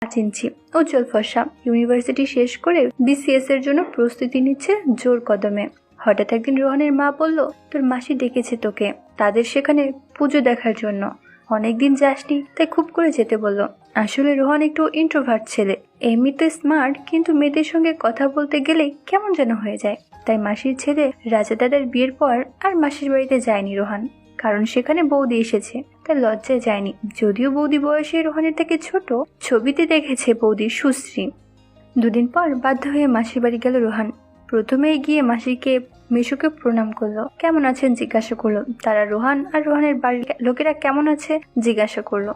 পাঁচ ইঞ্চি উজ্জ্বল ফর্সা ইউনিভার্সিটি শেষ করে বিসিএস এর জন্য প্রস্তুতি নিচ্ছে জোর কদমে। হঠাৎ একদিন রোহানের মা বলল, তোর মাসি ডেকেছে তোকে। তাদের সেখানে পুজো দেখার জন্য। অনেকদিন যাসনি, তাই খুব করে যেতে বলল। আসলে রোহান একটু ইন্ট্রোভার্ট ছেলে। এমনিতে স্মার্ট কিন্তু মেয়েদের সঙ্গে কথা বলতে গেলে কেমন যেন হয়ে যায়। তাই মাসির ছেলে রাজা দাদার বিয়ের পর আর মাসির বাড়িতে যায়নি রোহান। কারণ সেখানে বৌদি এসেছে। তাই লজ্জায় যায়নি। যদিও বৌদি বয়সে রোহানের থেকে ছোট, ছবিতে দেখেছে বৌদির সুশ্রী। দুদিন পর বাধ্য হয়ে মাসির বাড়ি গেল রোহান। প্রথমে গিয়ে মাসিকে মিশুকে প্রণাম করল। কেমন আছেন? জিজ্ঞাসা করল। তারা রোহান আর রোহানের বাড়ির লোকেরা কেমন আছে? জিজ্ঞাসা করল।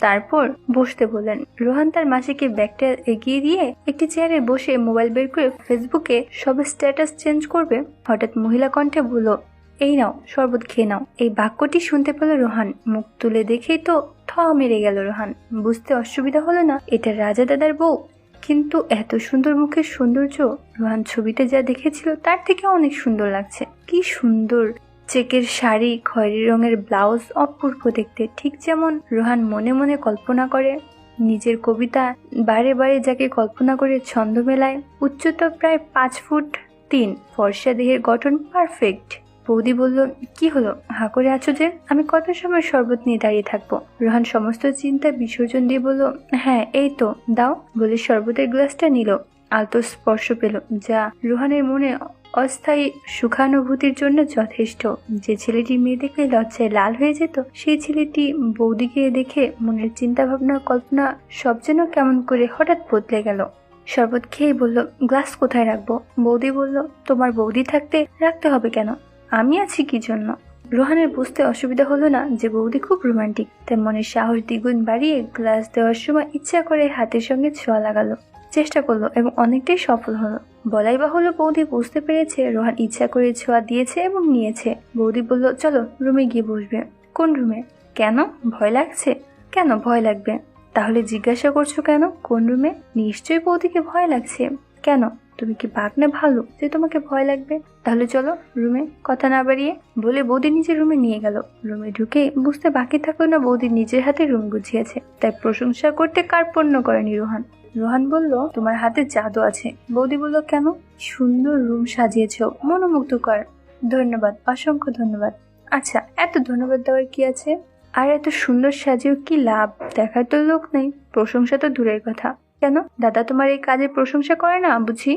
তারপর বসতে বললেন। রোহান তার মাসিকে ব্যাগটা এগিয়ে দিয়ে একটি চেয়ারে বসে মোবাইল বের করে ফেসবুকে সব স্ট্যাটাস চেঞ্জ করবে। হঠাৎ মহিলা কণ্ঠে বলল এই নাও, শরবত খেয়ে নাও। এই বাক্যটি শুনতে পেল রোহান। মুখ তুলে দেখেই তো থ মেরে গেল রোহান। বুঝতে অসুবিধা হলো না, এটা রাজা দাদার বউ। কিন্তু এত সুন্দর মুখের সৌন্দর্য, রোহান ছবিতে যা দেখেছিল তার থেকে অনেক সুন্দর লাগছে। কি সুন্দর! চেকের শাড়ি, খয়েরি রঙের ব্লাউজ অপূর্ব দেখতে, ঠিক যেমন রোহান মনে মনে কল্পনা করে। নিজের কবিতা বারে বারে যাকে কল্পনা করে ছন্দ মেলায়, উচ্চতা প্রায় পাঁচ ফুট তিন, ফর্সা দেহের গঠন পারফেক্ট বৌদি বলল, কি হলো? হা করে আছো যে? আমি কত সময় শরবত নিয়ে দাঁড়িয়ে থাকব? রোহান সমস্ত চিন্তা বিসর্জন দিয়ে বলল হ্যাঁ এই তো, দাও। বলে শরবতের গ্লাসটা নিল। আলতো স্পর্শ পেল, যা রোহানের মনে অস্থায়ী সুখানুভূতির জন্য যথেষ্ট। যে ছেলেটি মেয়ে দেখলে লজ্জায় লাল হয়ে যেত, সেই ছেলেটি বৌদিকে দেখে মনের চিন্তা ভাবনা কল্পনা সব যেন কেমন করে হঠাৎ বদলে গেল। শরবত খেয়ে বলল, গ্লাস কোথায় রাখব? বৌদি বলল, তোমার বৌদি থাকতে রাখতে হবে কেন? আমি আছি কি জন্য? রোহানের বুঝতে অসুবিধা হলো না যে বৌদি খুব রোমান্টিক, তাই মনের সাহস দ্বিগুণ বাড়িয়ে গ্লাস দেওয়ার সময় ইচ্ছা করে হাতের সঙ্গে ছোঁয়া লাগালো, চেষ্টা করল এবং অনেকটাই সফল হলো। বলাই বাহুল্য বৌদি বুঝতে পেরেছে রোহান ইচ্ছা করে ছোঁয়া দিয়েছে এবং নিয়েছে। বৌদি বলল, চলো, রুমে গিয়ে বসবে। কোন রুমে? কেন? ভয় লাগছে? কেন ভয় লাগবে? তাহলে জিজ্ঞাসা করছ কেন? কোন রুমে? নিশ্চয়ই বৌদিকে ভয় লাগছে। কেন? তুমি কি বাঘ না ভালো যে তোমাকে ভয় লাগবে? তাহলে চলো রুমে কথা না বাড়িয়ে বলে বৌদি নিজের রুমে নিয়ে গেল। রুমে ঢুকে বুঝতে বাকি থাকল না বৌদি নিজের হাতে রুম গুছিয়েছে। তাই প্রশংসা করতে কার্পণ্য করেনি রোহান। রোহান বলল, তোমার হাতে জাদু আছে। বৌদি বলল, কেন? সুন্দর রুম সাজিয়েছ, মনোমুগ্ধকর। ধন্যবাদ, অসংখ্য ধন্যবাদ। আচ্ছা এত ধন্যবাদ দেওয়ার কি আছে? আর এত সুন্দর সাজিয়েও কি লাভ? দেখার তো লোক নেই। প্রশংসা তো দূরের কথা। কেন? দাদা তোমার এই কাজের প্রশংসা করে না, বুঝি?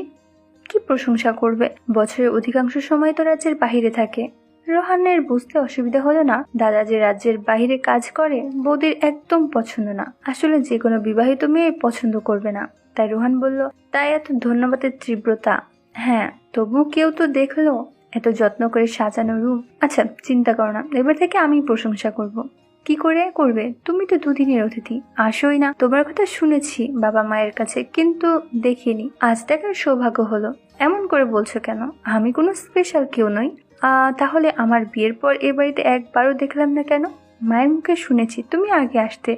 কি প্রশংসা করবে? বছরের অধিকাংশ সময় তো রাজ্যের বাহিরে থাকে। রোহানের বুঝতে অসুবিধা হলো না? দাদা যে রাজ্যের বাহিরে কাজ করে, বৌদির একদম পছন্দ না। আসলে যে কোনো বিবাহিত মেয়ে পছন্দ করবে না। তাই রোহান বলল, তাই এত ধন্যবাদের তীব্রতা? হ্যাঁ তবু কেউ তো দেখল। এত যত্ন করে সাজানো রুম আচ্ছা চিন্তা করো না। এবার থেকে আমি প্রশংসা করব। কি করে করবে? তুমি তো দুদিনের অতিথি। আসোই না। তোমার কথা শুনেছি বাবা মায়ের কাছে, কিন্তু দেখিনি। আজ দেখার সৌভাগ্য হলো। এমন করে বলছো কেন? আমি কোনো স্পেশাল কেউ নই। তাহলে আমার বিয়ের পর এ বাড়িতে একবারও দেখলাম না কেন? মায়ের মুখে শুনেছি, তুমি আগে আসতে।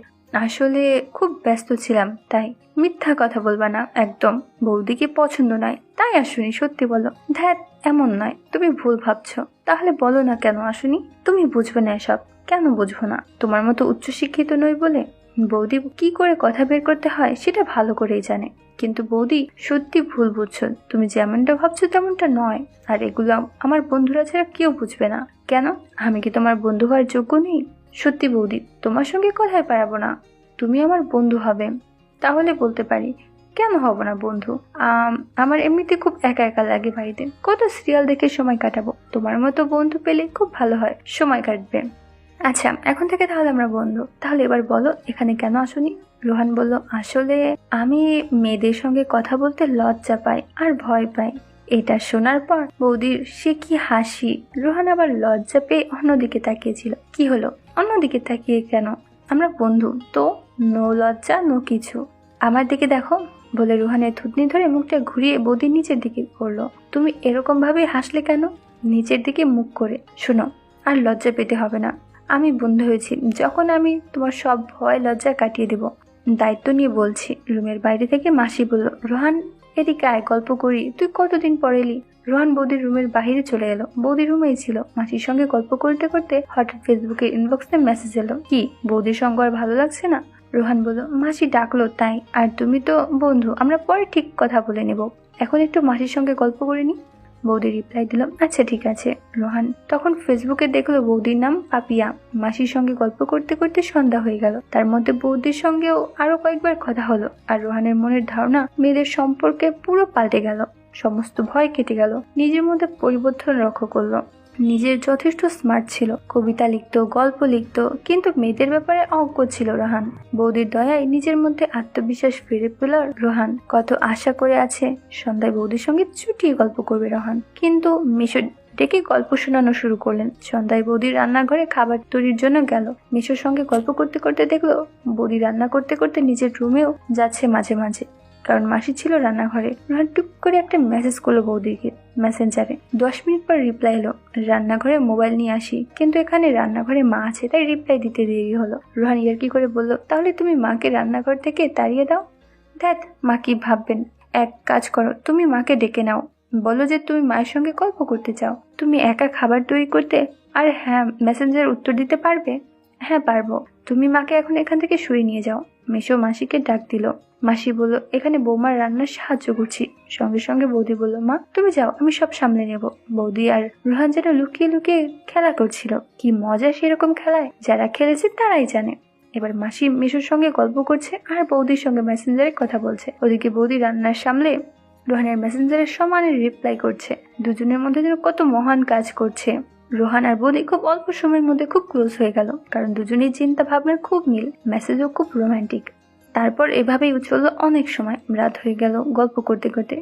আসলে খুব ব্যস্ত ছিলাম, তাই। মিথ্যা কথা বলবা না, একদম। বৌদিকে পছন্দ নয়? তাই আসুনি, সত্যি বলো। ধ্যাত এমন নয়। তুমি ভুল ভাবছ। তাহলে বলো না কেন, আসুনি? তুমি বুঝবে না এসব। কেন বুঝব না? তোমার মতো উচ্চশিক্ষিত নই বলে বৌদি কি করে কথা বের করতে হয় সেটা ভালো করেই জানে। কিন্তু বৌদি সত্যি ভুল বুঝছ। তুমি যেমনটা ভাবছ তেমনটা নয়। আর এগুলো আমার বন্ধুরা ছাড়া কেউ বুঝবে না। কেন? আমি কি তোমার বন্ধু হওয়ার যোগ্য নেই? সত্যি বৌদি তোমার সঙ্গে কথায় পারাবো না। তুমি আমার বন্ধু হবে। তাহলে বলতে পারি কেন হব না বন্ধু? আম, আমার এমনিতে খুব একা একা লাগে বাড়িতে। কত সিরিয়াল দেখে সময় কাটাবো। তোমার মতো বন্ধু পেলে খুব ভালো হয়। সময় কাটবে। আচ্ছা এখন থেকে তাহলে আমরা বন্ধু। তাহলে এবার বলো, এখানে কেন আসুনি? রোহান বলল, আসলে আমি মেয়েদের সঙ্গে কথা বলতে লজ্জা পাই আর ভয় পাই। এটা শোনার পর বৌদির সে কি হাসি। রোহান আবার লজ্জা পেয়ে অন্যদিকে তাকিয়েছিল। কি হলো? অন্যদিকে তাকিয়ে কেন? আমরা বন্ধু, তো নো লজ্জা, নো কিছু। আমার দিকে দেখো, বলে রোহানের থুতনি ধরে মুখটা ঘুরিয়ে বৌদির নিচের দিকে করল। তুমি এরকম ভাবে হাসলে কেন? নিচের দিকে মুখ করে। শোনো, আর লজ্জা পেতে হবে না। আমি বন্ধু হয়েছি। যখন আমি তোমার সব ভয়, লজ্জা কাটিয়ে দেব, দায়িত্ব নিয়ে বলছি, রুমের বাইরে থেকে মাসি বলল, রোহান, এদিকে আয়, গল্প করি। তুই কতদিন পরে এলি? রোহান বৌদির রুমের বাইরে চলে এলো। বৌদি রুমেই ছিল। মাসির সঙ্গে গল্প করতে করতে হঠাৎ ফেসবুকে ইনবক্সে মেসেজ এলো। কি, বৌদির সঙ্গে আর ভালো লাগছে না? রোহান বলল, মাসি ডাকলো, তাই। আর তুমি তো বন্ধু, আমরা পরে ঠিক কথা বলে নেব। এখন একটু মাসির সঙ্গে গল্প করে নি? বৌদি রিপ্লাই দিল আচ্ছা ঠিক আছে। রোহান তখন ফেসবুকে দেখল বৌদির নাম পাপিয়া। মাসির সঙ্গে গল্প করতে করতে সন্ধ্যা হয়ে গেল। তার মধ্যে বৌদির সঙ্গেও আরও কয়েকবার কথা হলো আর রোহানের মনের ধারণা মেয়েদের সম্পর্কে পুরো পাল্টে গেল। সমস্ত ভয় কেটে গেল। নিজের মধ্যে পরিবর্তন লক্ষ্য করল। নিজের যথেষ্ট স্মার্ট ছিল। কবিতা লিখত, গল্প লিখতো, কিন্তু মেয়েদের ব্যাপারে অজ্ঞ ছিল রোহান। বৌদির দয়ায় নিজের মধ্যে আত্মবিশ্বাস ফিরে পেল রোহান। কত আশা করে আছে, সন্ধ্যায় বৌদির সঙ্গে চুটিয়ে গল্প করবে রোহান। কিন্তু মিশো ডেকে গল্প শোনানো শুরু করলেন। সন্ধ্যায় বৌদি রান্নাঘরে খাবার তৈরির জন্য গেল। মিশোর সঙ্গে গল্প করতে করতে দেখল, বৌদি রান্না করতে করতে নিজের রুমেও যাচ্ছে মাঝে মাঝে। কারণ মাসি ছিল রান্নাঘরে। রোহান টুক করে একটা মেসেজ করল বৌদিকে। মেসেঞ্জারে। দশ মিনিট পর রিপ্লাই এলো, রান্নাঘরে মোবাইল নিয়ে আসি, কিন্তু এখানে রান্নাঘরে মা আছে, তাই রিপ্লাই দিতে দেরি হলো। রোহান ইয়ার্কি করে বলল, তাহলে তুমি মাকে রান্নাঘর থেকে তাড়িয়ে দাও? দেখ মা কি ভাববেন? এক কাজ করো, তুমি মাকে ডেকে নাও। বলো যে তুমি মায়ের সঙ্গে গল্প করতে চাও। তুমি একা খাবার তৈরি করতে, আর হ্যাঁ মেসেঞ্জার উত্তর দিতে পারবে? হ্যাঁ পারব। তুমি মাকে এখন এখান থেকে শুয়ে নিয়ে যাও। মেশো মাসিকে ডাক দিল। মাসি বলল, এখানে বৌমার রান্নার সাহায্য করছি। সঙ্গে সঙ্গে বৌদি বলল, মা, তুমি যাও, আমি সব সামলে নেব। বৌদি আর রোহান যেন লুকিয়ে লুকিয়ে খেলা করছিল। কি মজা সেরকম খেলায়, যারা খেলেছে তারাই জানে। এবার মাসি মিশুর সঙ্গে গল্প করছে আর বৌদির সঙ্গে মেসেঞ্জারে কথা বলছে। ওদিকে বৌদি রান্নার সামলে রোহানের মেসেঞ্জারের সমানে রিপ্লাই করছে। দুজনের মধ্যে যেন কত মহান কাজ করছে। রোহান আর বৌদি খুব অল্প সময়ের মধ্যে খুব ক্লোজ হয়ে গেল, কারণ দুজনেই চিন্তা ভাবনার খুব মিল। মেসেজও খুব রোমান্টিক তারপর এভাবেই চলল অনেক সময় রাত হয়ে গেল গল্প করতে করতে।